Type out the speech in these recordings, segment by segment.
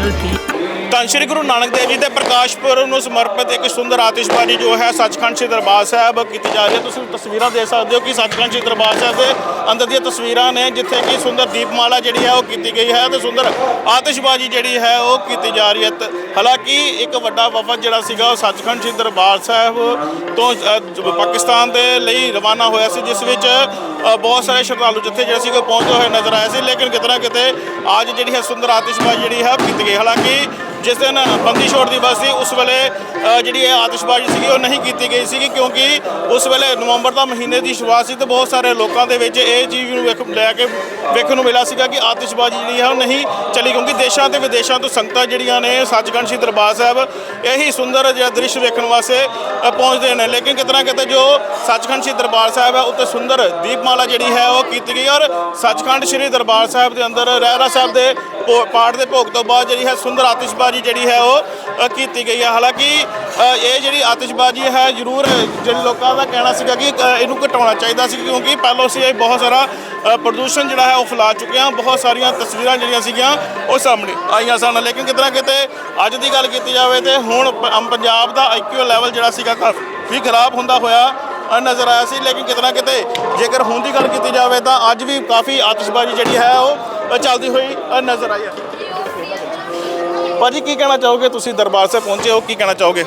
Dirty. ਧੰਨ ਸ਼੍ਰੀ ਗੁਰੂ ਨਾਨਕ ਦੇਵ ਜੀ ਦੇ ਪ੍ਰਕਾਸ਼ ਪੁਰਬ ਨੂੰ ਸਮਰਪਿਤ ਇੱਕ ਸੁੰਦਰ ਆਤਿਸ਼ਬਾਜ਼ੀ ਜੋ ਹੈ ਸੱਚਖੰਡ ਸ੍ਰੀ ਦਰਬਾਰ ਸਾਹਿਬ ਕੀਤੀ ਜਾ ਰਹੀ ਹੈ। ਤੁਸੀਂ ਤਸਵੀਰਾਂ ਦੇਖ ਸਕਦੇ ਹੋ ਕਿ ਸੱਚਖੰਡ ਸ੍ਰੀ ਦਰਬਾਰ ਸਾਹਿਬ ਦੇ ਅੰਦਰ ਦੀਆਂ ਤਸਵੀਰਾਂ ਨੇ ਜਿੱਥੇ ਕਿ ਸੁੰਦਰ ਦੀਪਮਾਲਾ ਜਿਹੜੀ ਹੈ ਉਹ ਕੀਤੀ ਗਈ ਹੈ ਤੇ ਸੁੰਦਰ ਆਤਿਸ਼ਬਾਜ਼ੀ ਜਿਹੜੀ ਹੈ ਉਹ ਕੀਤੀ ਜਾ ਰਹੀ ਹੈ। ਤੇ ਹਾਲਾਂਕਿ ਇੱਕ ਵੱਡਾ ਵਫਦ ਜਿਹੜਾ ਸੀਗਾ ਉਹ ਸੱਚਖੰਡ ਸ੍ਰੀ ਦਰਬਾਰ ਸਾਹਿਬ ਤੋਂ ਪਾਕਿਸਤਾਨ ਦੇ ਲਈ ਰਵਾਨਾ ਹੋਇਆ ਸੀ, ਜਿਸ ਵਿੱਚ ਬਹੁਤ ਸਾਰੇ ਸ਼ਰਧਾਲੂ ਜਿੱਥੇ ਜਿਹੜੇ ਸੀਗੇ ਪਹੁੰਚੇ ਹੋਏ ਨਜ਼ਰ ਆਏ ਸੀ, ਲੇਕਿਨ ਕਿਤੇ ਨਾ ਕਿਤੇ ਅੱਜ ਜਿਹੜੀ ਹੈ ਸੁੰਦਰ ਆਤਿਸ਼ਬਾਜ਼ੀ ਜਿਹੜੀ ਹੈ ਉਹ ਕੀਤੀ ਗਈ। ਹਾਲਾਂਕਿ ਜਿਸ ਦਿਨ ਬੰਦੀ ਛੋੜ ਦਿਵਸ ਸੀ, ਉਸ ਵੇਲੇ ਜਿਹੜੀ ਇਹ ਆਤਿਸ਼ਬਾਜ਼ੀ ਸੀਗੀ, ਉਹ ਨਹੀਂ ਕੀਤੀ ਗਈ ਸੀਗੀ ਕਿਉਂਕਿ ਉਸ ਵੇਲੇ ਨਵੰਬਰ ਦਾ ਮਹੀਨੇ ਦੀ ਸ਼ੁਰੂਆਤ ਸੀ ਤੇ ਬਹੁਤ ਸਾਰੇ ਲੋਕਾਂ ਦੇ ਵਿੱਚ ਇਹ ਚੀਜ਼ ਨੂੰ ਵੇਖ, ਲੈ ਕੇ ਵੇਖਣ ਨੂੰ ਮਿਲਿਆ ਸੀਗਾ ਕਿ ਆਤਿਸ਼ਬਾਜ਼ੀ ਜਿਹੜੀ ਹੈ ਉਹ ਨਹੀਂ ਚਲੀ ਕਿਉਂਕਿ ਦੇਸ਼ਾਂ ਤੇ ਵਿਦੇਸ਼ਾਂ ਤੋਂ ਸੰਗਤਾਂ ਜਿਹੜੀਆਂ ਨੇ ਸੱਚਖੰਡ ਸ੍ਰੀ ਦਰਬਾਰ ਸਾਹਿਬ, ਇਹੀ ਸੁੰਦਰ ਜਿਹਾ ਦ੍ਰਿਸ਼ ਵੇਖਣ ਵਾਸਤੇ ਪਹੁੰਚਦੇ ਨੇ। ਲੇਕਿਨ ਕਿਤੇ ਨਾ ਕਿਤੇ ਜੋ ਸੱਚਖੰਡ ਸ੍ਰੀ ਦਰਬਾਰ ਸਾਹਿਬ ਹੈ, ਉੱਤੇ ਸੁੰਦਰ ਦੀਪਮਾਲਾ ਜਿਹੜੀ ਹੈ, ਉਹ ਕੀਤੀ ਗਈ ਔਰ ਸੱਚਖੰਡ ਸ੍ਰੀ ਦਰਬਾਰ ਸਾਹਿਬ ਦੇ ਅੰਦਰ ਰਹਿਰਾ ਸਾਹਿਬ ਦੇ ਪਾਠ ਦੇ ਭੋਗ ਤੋਂ ਬਾਅਦ ਜਿਹੜੀ ਹੈ ਸੁੰਦਰ ਆਤਿਸ਼ਬਾਜ਼ੀ ਜਿਹੜੀ ਹੈ ਉਹ ਕੀਤੀ ਗਈ ਹੈ। ਹਾਲਾਂਕਿ ਇਹ ਜਿਹੜੀ ਆਤਿਸ਼ਬਾਜ਼ੀ ਹੈ ਜ਼ਰੂਰ ਜਿਹੜੇ ਲੋਕਾਂ ਦਾ ਕਹਿਣਾ ਸੀਗਾ ਕਿ ਅ, ਇਹਨੂੰ ਘਟਾਉਣਾ ਚਾਹੀਦਾ ਸੀ ਕਿਉਂਕਿ ਪਹਿਲਾਂ ਅਸੀਂ ਇਹ ਬਹੁਤ ਸਾਰਾ ਪ੍ਰਦੂਸ਼ਣ ਜਿਹੜਾ ਹੈ ਉਹ ਫੈਲਾ ਚੁੱਕੇ ਹਾਂ। ਬਹੁਤ ਸਾਰੀਆਂ ਤਸਵੀਰਾਂ ਜਿਹੜੀਆਂ ਸੀਗੀਆਂ ਉਹ ਸਾਹਮਣੇ ਆਈਆਂ ਸਨ। ਲੇਕਿਨ ਕਿਤੇ ਨਾ ਕਿਤੇ ਅੱਜ ਦੀ ਗੱਲ ਕੀਤੀ ਜਾਵੇ ਤੇ ਹੁਣ ਪੰਜਾਬ ਦਾ ਆਈਕਿਊ ਲੈਵਲ ਜਿਹੜਾ ਸੀਗਾ ਕਾਫੀ ਖਰਾਬ ਹੁੰਦਾ ਹੋਇਆ ਨਜ਼ਰ ਆਇਆ ਸੀ। ਲੇਕਿਨ ਕਿਤੇ ਨਾ ਕਿਤੇ ਜੇਕਰ ਹੁਣ ਦੀ ਗੱਲ ਕੀਤੀ ਜਾਵੇ ਤਾਂ ਅੱਜ ਵੀ ਕਾਫੀ ਆਤਿਸ਼ਬਾਜ਼ੀ ਜਿਹੜੀ ਹੈ ਉਹ ਚੱਲਦੀ ਹੋਈ ਅ, ਨਜ਼ਰ ਆਈ ਹੈ। ਭਾਜੀ ਕੀ ਕਹਿਣਾ ਚਾਹੋਗੇ? ਤੁਸੀਂ ਦਰਬਾਰ ਸਾਹਿਬ ਪਹੁੰਚੇ ਹੋ ਕੀ ਕਹਿਣਾ ਚਾਹੋਗੇ?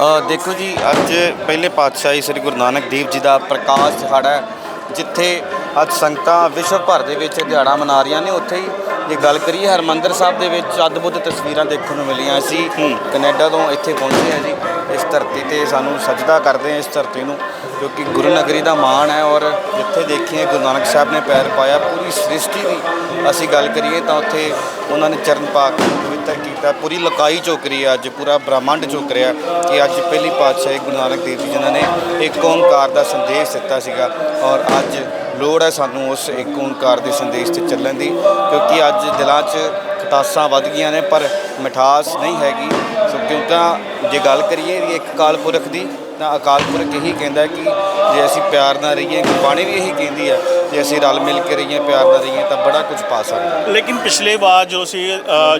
ਅ, ਦੇਖੋ ਜੀ ਅੱਜ ਪਹਿਲੇ ਪਾਤਸ਼ਾਹੀ ਸ੍ਰੀ ਗੁਰੂ ਨਾਨਕ ਦੇਵ ਜੀ ਦਾ ਪ੍ਰਕਾਸ਼ ਦਿਹਾੜਾ ਹੈ ਜਿੱਥੇ ਅੱਜ ਸੰਗਤਾਂ ਵਿਸ਼ਵ ਭਰ ਦੇ ਵਿੱਚ ਇਹ ਦਿਹਾੜਾ ਮਨਾ ਰਹੀਆਂ ਨੇ। ਉੱਥੇ ਹੀ ਜੇ ਗੱਲ ਕਰੀਏ ਹਰਮੰਦਰ ਸਾਹਿਬ ਦੇ ਵਿੱਚ ਅਦਭੁਤ ਤਸਵੀਰਾਂ ਦੇਖਣ ਨੂੰ ਮਿਲੀਆਂ ਅਸੀਂ ਕੈਨੇਡਾ ਤੋਂ ਇੱਥੇ ਪਹੁੰਚੇ ਹਾਂ ਜੀ। ਇਸ ਧਰਤੀ ਤੇ ਸਾਨੂੰ ਸਜਦਾ ਕਰਦੇ ਹਾਂ ਇਸ ਧਰਤੀ ਨੂੰ ਕਿਉਂਕਿ ਗੁਰੂ ਨਗਰੀ ਦਾ ਮਾਣ ਹੈ ਔਰ ਜਿੱਥੇ ਦੇਖੀਏ ਗੁਰੂ ਨਾਨਕ ਸਾਹਿਬ ਨੇ ਪੈਰ ਪਾਇਆ, ਪੂਰੀ ਸ੍ਰਿਸ਼ਟੀ ਦੀ ਅਸੀਂ ਗੱਲ ਕਰੀਏ ਤਾਂ ਉੱਥੇ ਉਹਨਾਂ ਨੇ ਚਰਨ ਪਾ ਕੇ ਪਵਿੱਤਰ ਕੀਤਾ, ਪੂਰੀ ਲਕਾਈ ਝੁਕ ਰਹੀ ਹੈ ਅੱਜ, ਪੂਰਾ ਬ੍ਰਹਮੰਡ ਝੁਕ ਰਿਹਾ ਕਿ ਅੱਜ ਪਹਿਲੀ ਪਾਤਸ਼ਾਹੀ ਗੁਰੂ ਨਾਨਕ ਦੇਵ ਜੀ ਜਿਨ੍ਹਾਂ ਨੇ ਇੱਕ ਓੰਕਾਰ ਦਾ ਸੰਦੇਸ਼ ਦਿੱਤਾ ਸੀਗਾ ਔਰ ਅੱਜ ਲੋੜ ਹੈ ਸਾਨੂੰ ਉਸ ਇੱਕ ਓੰਕਾਰ ਦੇ ਸੰਦੇਸ਼ ਤੇ ਚੱਲਣ ਦੀ, ਕਿਉਂਕਿ ਅੱਜ ਦਿਲਾਂ 'ਚ ਖਟਾਸਾਂ ਵੱਧ ਗਈਆਂ ਨੇ, ਪਰ ਮਿਠਾਸ ਨਹੀਂ ਹੈਗੀ। ਸੋ ਕਿਉਂਕਿ ਜੇ ਗੱਲ ਕਰੀਏ ਇੱਕ ਅਕਾਲ ਪੁਰਖ ਦੀ ਤਾਂ ਅਕਾਲ ਪੁਰਖ ਇਹੀ ਕਹਿੰਦਾ ਕਿ ਜੇ ਅਸੀਂ ਪਿਆਰ ਨਾਲ ਰਹੀਏ ਗੁਰਬਾਣੀ ਵੀ ਇਹੀ ਕਹਿੰਦੀ ਹੈ ਜੇ ਅਸੀਂ ਰਲ ਮਿਲ ਕੇ ਰਹੀਏ ਪਿਆਰ ਨਾਲ ਰਹੀਏ ਤਾਂ ਬੜਾ ਕੁਝ ਪਾ ਸਕਦੇ ਲੇਕਿਨ ਪਿਛਲੇ ਵਾਰ ਜੋ ਸੀ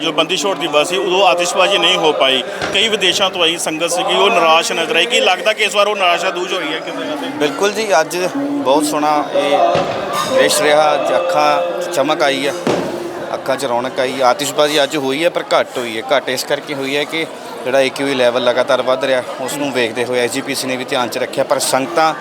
ਜੋ ਬੰਦੀ ਛੋੜ ਦਿਵਸ ਸੀ ਉਦੋਂ ਆਤਿਸ਼ਬਾਜ਼ੀ ਨਹੀਂ ਹੋ ਪਾਈ। ਕਈ ਵਿਦੇਸ਼ਾਂ ਤੋਂ ਆਈ ਸੰਗਤ ਸੀਗੀ ਉਹ ਨਿਰਾਸ਼ ਨਜ਼ਰ ਆਈ। ਕੀ ਲੱਗਦਾ ਕਿ ਇਸ ਵਾਰ ਉਹ ਨਿਰਾਸ਼ਾ ਦੂਰ ਹੋਈ ਹੈ ਕਿਸੇ ਨਾ ਬਿਲਕੁਲ ਜੀ ਅੱਜ ਬਹੁਤ ਸੋਹਣਾ ਇਹ ਦ੍ਰਿਸ਼ ਰਿਹਾ ਅੱਖਾਂ ਚਮਕ ਆਈ ਹੈ। ਅੱਖਾਂ 'ਚ ਰੌਣਕ ਆਈ ਆਤਿਸ਼ਬਾਜ਼ੀ ਅੱਜ ਹੋਈ ਹੈ ਪਰ ਘੱਟ ਹੋਈ ਹੈ। ਘੱਟ ਇਸ ਕਰਕੇ ਹੋਈ ਹੈ ਕਿ ਜਿਹੜਾ ਏਕਿਊ ਲੈਵਲ ਲਗਾਤਾਰ ਵੱਧ ਰਿਹਾ ਉਸ ਨੂੰ ਵੇਖਦੇ ਹੋਏ ਐਜੀਪੀਸੀ ਨੇ ਵੀ ਧਿਆਨ 'ਚ ਰੱਖਿਆ ਪਰ ਸੰਗਤਾਂ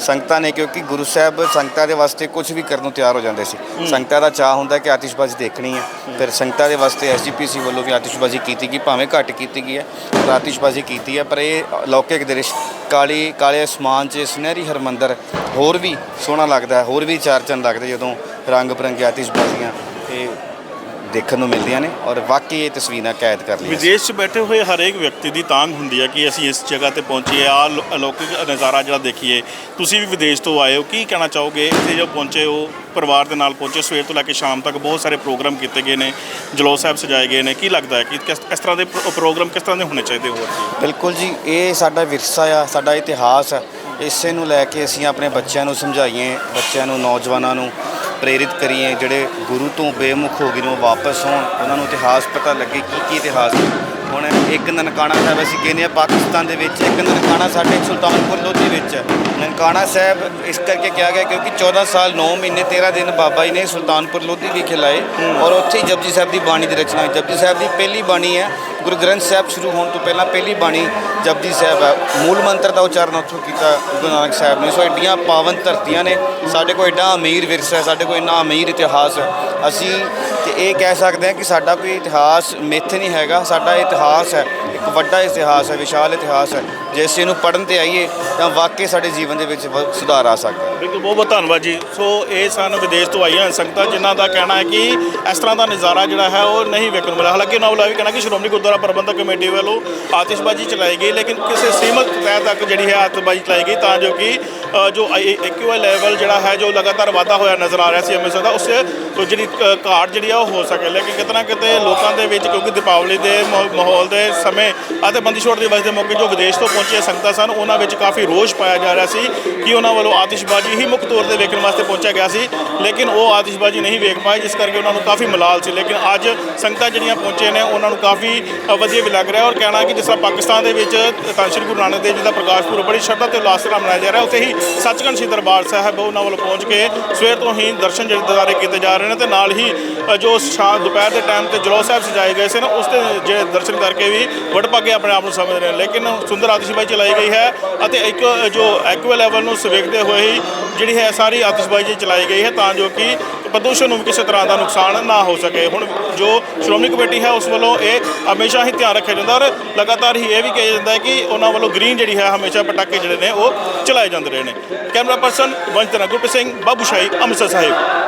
ਸੰਗਤਾਂ ਨੇ ਕਿਉਂਕਿ ਗੁਰੂ ਸਾਹਿਬ ਸੰਗਤਾਂ ਦੇ ਵਾਸਤੇ ਕੁਝ ਵੀ ਕਰਨ ਨੂੰ ਤਿਆਰ ਹੋ ਜਾਂਦੇ ਸੀ। ਸੰਗਤਾਂ ਦਾ ਚਾਹ ਹੁੰਦਾ ਕਿ ਆਤਿਸ਼ਬਾਜ਼ੀ ਦੇਖਣੀ ਹੈ। ਫਿਰ ਸੰਗਤਾਂ ਦੇ ਵਾਸਤੇ ਐਸਜੀਪੀਸੀ ਵੱਲੋਂ ਵੀ ਆਤਿਸ਼ਬਾਜ਼ੀ ਕੀਤੀ ਗਈ ਭਾਵੇਂ ਘੱਟ ਕੀਤੀ ਗਈ ਹੈ ਪਰ ਆਤਿਸ਼ਬਾਜ਼ੀ ਕੀਤੀ ਹੈ। ਪਰ ਇਹ ਲੌਕਿਕ ਦ੍ਰਿਸ਼ ਕਾਲੀ ਕਾਲੇ ਅਸਮਾਨ 'ਚ ਸੁਨਹਿਰੀ ਹਰਮੰਦਰ ਹੋਰ ਵੀ ਸੋਹਣਾ ਲੱਗਦਾ ਹੈ ਹੋਰ ਵੀ ਚਾਰ ਚੰਨ ਲੱਗਦੇ ਜਦੋਂ ਰੰਗ ਬਰੰਗੀ ਆਤਿਸ਼ਬਾਜ਼ੀਆਂ ਦੇਖਣ ਨੂੰ ਮਿਲਦੀਆਂ ਨੇ ਔਰ ਵਾਕਈ ਇਹ ਤਸਵੀਰਾਂ ਕੈਦ ਕਰ ਲਈਆਂ ਵਿਦੇਸ਼ 'ਚ ਬੈਠੇ ਹੋਏ ਹਰੇਕ ਵਿਅਕਤੀ ਦੀ ਤਾਂਘ ਹੁੰਦੀ ਹੈ ਕਿ ਅਸੀਂ ਇਸ ਜਗ੍ਹਾ ਤੇ ਪਹੁੰਚੀਏ ਆ ਅਲੌਕਿਕ ਨਜ਼ਾਰਾ ਜਿਹੜਾ ਦੇਖੀਏ। ਤੁਸੀਂ ਵੀ ਵਿਦੇਸ਼ ਤੋਂ ਆਏ ਹੋ ਕੀ ਕਹਿਣਾ ਚਾਹੋਗੇ? ਇੱਥੇ ਜੋ ਪਹੁੰਚੇ ਹੋ ਪਰਿਵਾਰ ਦੇ ਨਾਲ ਪਹੁੰਚੇ ਸਵੇਰ ਤੋਂ ਲੈ ਕੇ ਸ਼ਾਮ ਤੱਕ ਬਹੁਤ ਸਾਰੇ ਪ੍ਰੋਗਰਾਮ ਕੀਤੇ ਗਏ ਨੇ ਜਲੌ ਸਾਹਿਬ ਸਜਾਏ ਗਏ ਨੇ। ਕੀ ਲੱਗਦਾ ਹੈ ਕਿ ਕਿਸ ਇਸ ਤਰ੍ਹਾਂ ਦੇ ਪ੍ਰੋ- ਪ੍ਰੋਗਰਾਮ ਕਿਸ ਤਰ੍ਹਾਂ ਦੇ ਹੋਣੇ ਚਾਹੀਦੇ ਹੋਰ? ਬਿਲਕੁਲ ਜੀ ਇਹ ਸਾਡਾ ਵਿਰਸਾ ਆ ਸਾਡਾ ਇਤਿਹਾਸ ਆ। ਇਸੇ ਨੂੰ ਲੈ ਕੇ ਅਸੀਂ ਆਪਣੇ ਬੱਚਿਆਂ ਨੂੰ ਸਮਝਾਈਏ ਬੱਚਿਆਂ ਨੂੰ ਨੌਜਵਾਨਾਂ ਨੂੰ। ਪ੍ਰੇਰਿਤ ਕਰੀਏ, ਜਿਹੜੇ ਗੁਰੂ ਤੋਂ ਬੇਮੁਖ ਹੋ ਗਏ ਨੇ, ਉਹ ਵਾਪਸ ਹੋਣ, ਉਹਨਾਂ ਨੂੰ ਇਤਿਹਾਸ ਪਤਾ ਲੱਗੇ ਕੀ ਕੀ ਇਤਿਹਾਸ ਹੈ ਹੁਣ ਇੱਕ ਨਨਕਾਣਾ ਸਾਹਿਬ, ਅਸੀਂ ਕਹਿੰਦੇ ਆ ਪਾਕਿਸਤਾਨ ਦੇ ਵਿੱਚ ਇੱਕ ਨਨਕਾਣਾ ਸਾਡੇ ਸੁਲਤਾਨਪੁਰ ਲੋਧੀ ਵਿੱਚ ਨਨਕਾਣਾ ਸਾਹਿਬ ਇਸ ਕਰਕੇ ਕਿਹਾ ਗਿਆ ਕਿਉਂਕਿ 14 ਸਾਲ 9 ਮਹੀਨੇ 13 ਦਿਨ ਬਾਬਾ ਜੀ ਨੇ ਸੁਲਤਾਨਪੁਰ ਲੋਧੀ ਵਿਖੇ ਲਾਏ ਔਰ ਉੱਥੇ ਹੀ ਜਪਜੀ ਸਾਹਿਬ ਦੀ ਬਾਣੀ ਦੀ ਰਚਨਾ ਹੋਈ। ਜਪਜੀ ਸਾਹਿਬ ਦੀ ਪਹਿਲੀ ਬਾਣੀ ਹੈ ਗੁਰੂ ਗ੍ਰੰਥ ਸਾਹਿਬ ਸ਼ੁਰੂ ਹੋਣ ਤੋਂ ਪਹਿਲਾਂ ਪਹਿਲੀ ਬਾਣੀ ਜਪਜੀ ਸਾਹਿਬ ਹੈ। ਮੂਲ ਮੰਤਰ ਦਾ ਉਚਾਰਨ ਉੱਥੋਂ ਕੀਤਾ ਗੁਰੂ ਨਾਨਕ ਸਾਹਿਬ ਨੇ। ਸੋ ਐਡੀਆਂ ਪਾਵਨ ਧਰਤੀਆਂ ਨੇ। ਸਾਡੇ ਕੋਲ ਐਡਾ ਅਮੀਰ ਵਿਰਸਾ ਹੈ ਸਾਡੇ ਕੋਲ ਇੰਨਾ ਅਮੀਰ ਇਤਿਹਾਸ ਹੈ। ਅਸੀਂ ਤੇ ਇਹ ਕਹਿ ਸਕਦੇ ਹਾਂ ਕਿ ਸਾਡਾ ਕੋਈ ਇਤਿਹਾਸ ਮਿੱਥ ਨਹੀਂ ਹੈਗਾ। ਸਾਡਾ ਇਤਿਹਾਸ ਹੈ ਇੱਕ ਵੱਡਾ ਇਤਿਹਾਸ ਹੈ ਵਿਸ਼ਾਲ ਇਤਿਹਾਸ ਹੈ। ਜੇ ਅਸੀਂ ਇਹਨੂੰ ਪੜ੍ਹਨ ਤੇ ਆਈਏ, ਤਾਂ ਵਾਕਈ ਸਾਡੇ ਜੀਵਨ ਦੇ ਵਿੱਚ ਸੁਧਾਰ ਆ ਸਕਦਾ ਹੈ। ਬਿਲਕੁਲ ਬਹੁਤ ਬਹੁਤ ਧੰਨਵਾਦ ਜੀ। ਸੋ, ਇਹ ਸਨ ਵਿਦੇਸ਼ ਤੋਂ ਆਈਆਂ ਸੰਗਤਾਂ, ਜਿਨ੍ਹਾਂ ਦਾ ਕਹਿਣਾ ਹੈ ਕਿ ਇਸ ਤਰ੍ਹਾਂ ਦਾ ਨਜ਼ਾਰਾ ਜਿਹੜਾ ਹੈ, ਉਹ ਨਹੀਂ ਵੇਖਣ ਨੂੰ ਮਿਲਿਆ। ਹਾਲਾਂਕਿ ਉਹਨਾਂ ਵੱਲੋਂ ਇਹ ਵੀ ਕਹਿਣਾ ਕਿ ਸ਼੍ਰੋਮਣੀ ਗੁਰਦੁਆਰਾ ਪ੍ਰਬੰਧਕ ਕਮੇਟੀ ਵੱਲੋਂ ਆਤਿਸ਼ਬਾਜ਼ੀ ਚਲਾਈ ਗਈ, ਲੇਕਿਨ ਕਿਸੇ ਸੀਮਤ ਤਹਿ ਤੱਕ ਜਿਹੜੀ ਹੈ ਆਤਿਸ਼ਬਾਜ਼ੀ ਚਲਾਈ ਗਈ, ਤਾਂ ਜੋ ਕਿ ਜੋ ਇਕੁਅਲ ਲੈਵਲ ਜਿਹੜਾ ਹੈ, ਜੋ ਲਗਾਤਾਰ ਵਾਧਾ ਹੋਇਆ ਨਜ਼ਰ ਆ ਰਿਹਾ ਸੀ ਅੰਮ੍ਰਿਤਸਰ ਦਾ, ਉਸ ਤੋਂ ਜਿਹੜੀ ਘਾਟ ਜਿਹੜੀ ਆ, ਉਹ ਹੋ ਸਕੇ। ਲੇਕਿਨ ਕਿਤੇ ਨਾ ਕਿਤੇ ਲੋਕਾਂ ਦੇ ਵਿੱਚ ਕਿਉਂਕਿ ਦੀਪਾਵਲੀ ਦੇ ਮਾਹੌ- ਮਾਹੌਲ ਦੇ ਸਮੇਂ ਅਤੇ ਬੰਦੀ ਛੋੜ ਦਿਵਸ ਦੇ ਮੌਕੇ ਜੋ ਵਿਦੇਸ਼ ਤੋਂ ਪਹੁੰਚੀਆਂ ਸੰਗਤਾਂ ਸਨ, ਉਹਨਾਂ ਵਿੱਚ ਕਾਫੀ ਰੋਸ਼ ਪਾਇਆ ਜਾ ਰਿਹਾ ਸੀ ਕਿ ਉਹਨਾਂ ਵੱਲੋਂ ਆਤਿਸ਼ਬਾਜ਼ੀ ਹੀ ਮੁੱਖ ਤੌਰ ਤੇ ਵੇਖਣ ਵਾਸਤੇ ਪਹੁੰਚਿਆ ਗਿਆ ਸੀ, ਲੇਕਿਨ ਉਹ ਆਤਿਸ਼ਬਾਜ਼ੀ ਨਹੀਂ ਵੇਖ ਪਾਏ, ਜਿਸ ਕਰਕੇ ਉਹਨਾਂ ਨੂੰ ਕਾਫੀ ਮਲਾਲ ਸੀ। ਲੇਕਿਨ ਅੱਜ ਸੰਗਤਾਂ ਜਿਹੜੀਆਂ ਪਹੁੰਚੇ ਨੇ, ਉਹਨਾਂ ਨੂੰ ਕਾਫੀ ਵਧੀਆ ਵੀ ਲੱਗ ਰਿਹਾ ਔਰ ਕਹਿਣਾ ਕਿ ਜਿਸ ਤਰ੍ਹਾਂ ਪਾਕਿਸਤਾਨ ਦੇ ਵਿੱਚ ਤਾਂ ਸ਼੍ਰੀ ਗੁਰੂ ਨਾਨਕ ਦੇਵ ਜੀ ਦਾ ਪ੍ਰਕਾਸ਼ ਪੁਰਬ ਬੜੀ ਸ਼ਰਧਾ ਤੇ ਉਲਾਸ ਨਾਲ ਮਨਾਇਆ ਜਾ ਰਿਹਾ ਉੱਥੇ ਹੀ ਸੱਚਖੰਡ ਸ੍ਰੀ ਦਰਬਾਰ ਸਾਹਿਬ ਉਹਨਾਂ ਵੱਲੋਂ ਪਹੁੰਚ ਕੇ ਸਵੇਰ ਤੋਂ ਹੀ ਦਰਸ਼ਨ ਜਿਹੜੇ ਦਿਦਾਰੇ ਕੀਤੇ ਜਾ ਰਹੇ ਨੇ ਤੇ ਨਾਲ ਹੀ ਜੋ ਸ਼ਾਮ, ਦੁਪਹਿਰ ਦੇ ਟਾਈਮ ਤੇ ਜਲੌ ਸਾਹਿਬ ਸਜਾਏ ਗਏ ਸਨ, ਉਸ 'ਤੇ ਜਿਹੜੇ ਦਰਸ਼ਨ ਕਰਕੇ ਵੀ ਵਡਭਾਗੇ ਆਪਣੇ ਆਪ ਨੂੰ ਸਮਝ ਰਹੇ ਨੇ। ਲੇਕਿਨ ਸੁੰਦਰ ਆਤਿਸ਼ਬਾਜ਼ੀ ਚਲਾਈ ਗਈ ਹੈ ਅਤੇ ਇੱਕ ਜੋ ਐਕੁਅਲ ਲੈਵਲ ਨੂੰ ਵੇਖਦੇ ਹੋਏ ਹੀ ਜਿਹੜੀ ਹੈ ਸਾਰੀ ਆਤਿਸ਼ਬਾਜ਼ੀ ਚਲਾਈ ਗਈ ਹੈ ਤਾਂ ਜੋ ਕਿ ਪ੍ਰਦੂਸ਼ਣ ਨੂੰ ਕਿਸੇ ਤਰ੍ਹਾਂ ਦਾ ਨੁਕਸਾਨ ਨਾ ਹੋ ਸਕੇ। ਹੁਣ ਜੋ ਸ਼੍ਰੋਮਣੀ ਕਮੇਟੀ ਹੈ ਉਸ ਵੱਲੋਂ ਇਹ ਹਮੇਸ਼ਾ ਹੀ ਧਿਆਨ ਰੱਖਿਆ ਜਾਂਦਾ ਔਰ ਲਗਾਤਾਰ ਹੀ ਇਹ ਵੀ ਕਿਹਾ ਜਾਂਦਾ ਹੈ ਕਿ ਉਹਨਾਂ ਵੱਲੋਂ ਗ੍ਰੀਨ ਜਿਹੜੀ ਹੈ ਹਮੇਸ਼ਾ ਪਟਾਕੇ ਜਿਹੜੇ ਨੇ ਉਹ ਚਲਾਏ ਜਾਂਦੇ ਰਹੇ ਨੇ। ਕੈਮਰਾ ਪਰਸਨ ਵੰਸ਼ਤਨਾ ਗੁਰਪ੍ਰੀਤ ਸਿੰਘ ਬਾਬੂਸ਼ਾਹੀ ਅੰਮ੍ਰਿਤਸਰ ਸਾਹਿਬ।